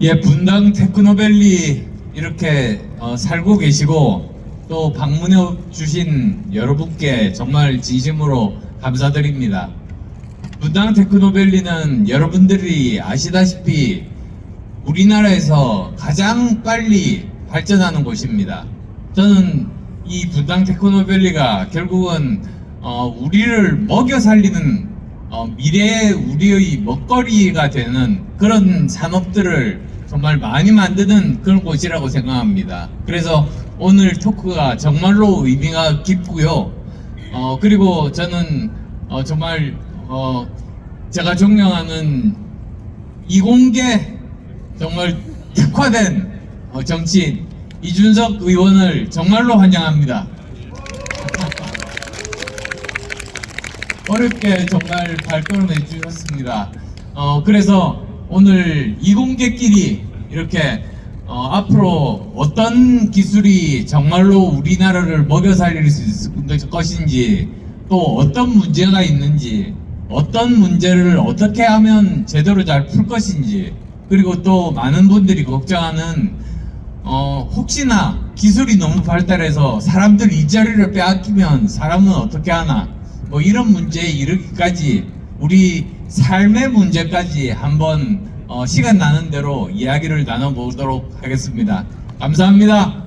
예, 분당 테크노밸리 이렇게 어, 살고 계시고 또 방문해 주신 여러분께 정말 진심으로 감사드립니다. 분당 테크노밸리는 여러분들이 아시다시피 우리나라에서 가장 빨리 발전하는 곳입니다. 저는 이 분당 테크노밸리가 결국은 어, 우리를 먹여 살리는 어, 미래의 우리의 먹거리가 되는 그런 산업들을 정말 많이 만드는 그런 곳이라고 생각합니다. 그래서 오늘 토크가 정말로 의미가 깊고요. 어, 그리고 저는 어, 정말 어, 제가 존경하는 이공계 정말 특화된 어, 정치인 이준석 의원을 정말로 환영합니다. 어렵게 정말 발걸음해 주셨습니다. 어, 그래서 오늘 이공계끼리 이렇게 어, 앞으로 어떤 기술이 정말로 우리나라를 먹여 살릴 수 있을 것인지 또 어떤 문제가 있는지 어떤 문제를 어떻게 하면 제대로 잘 풀 것인지 그리고 또 많은 분들이 걱정하는 어, 혹시나 기술이 너무 발달해서 사람들 일자리를 빼앗기면 사람은 어떻게 하나 뭐 이런 문제에 이르기까지 우리 삶의 문제까지 한번 어, 시간 나는 대로 이야기를 나눠보도록 하겠습니다. 감사합니다.